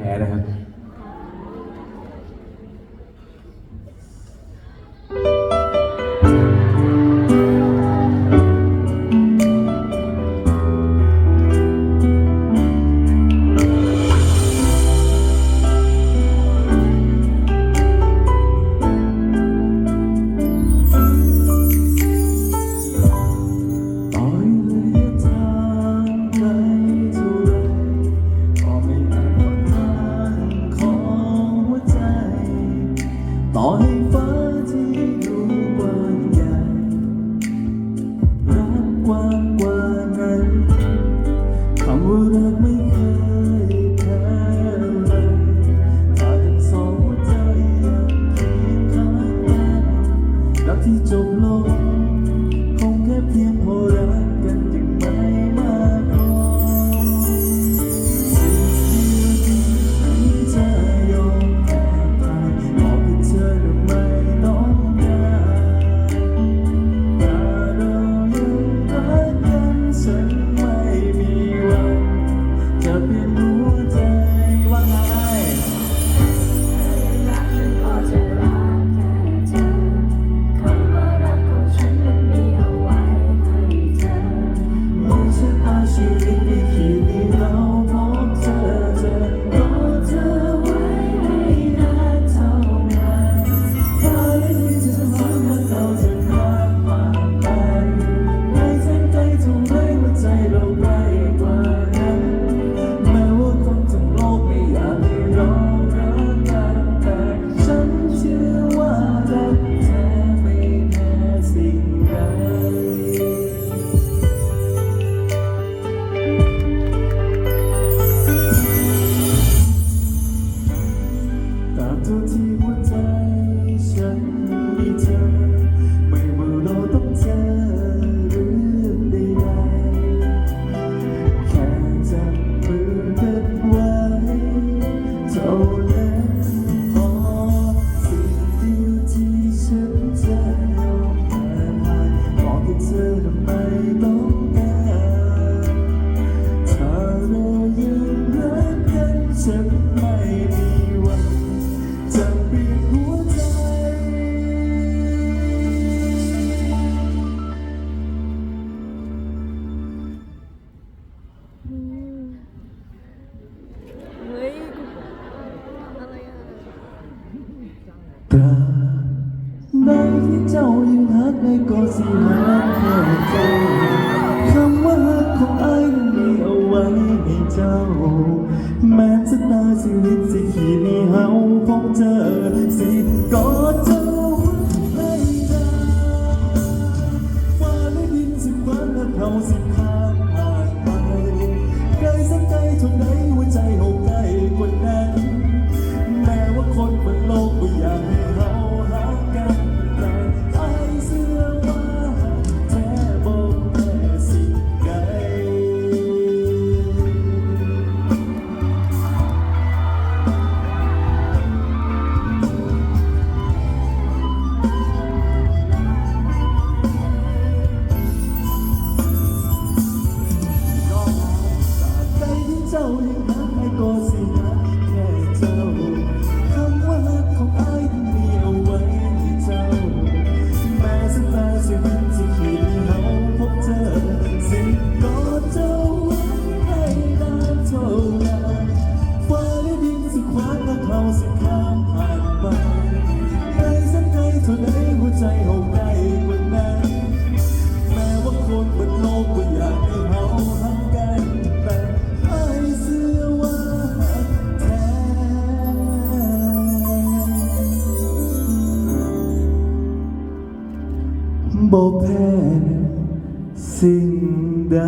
I had a ราใที่เจ้ายังหักในก็สิหัแเข้าใจคำว่าหักของอ้ายนั้มีเอาไว้ให้เจ้า แม้จะตาชีวิตสิขี่ในเฮาพบเจอสิกอดเจ้าให้ได้ฟ้าและดินสิฟ้าและเราสิพา เอาไกลกนั้น แม้ว่าคนบนโลกก็อยากให้เรารักันแต่ไม่เสื่อว่าท้บ่แพ้สิ่งใด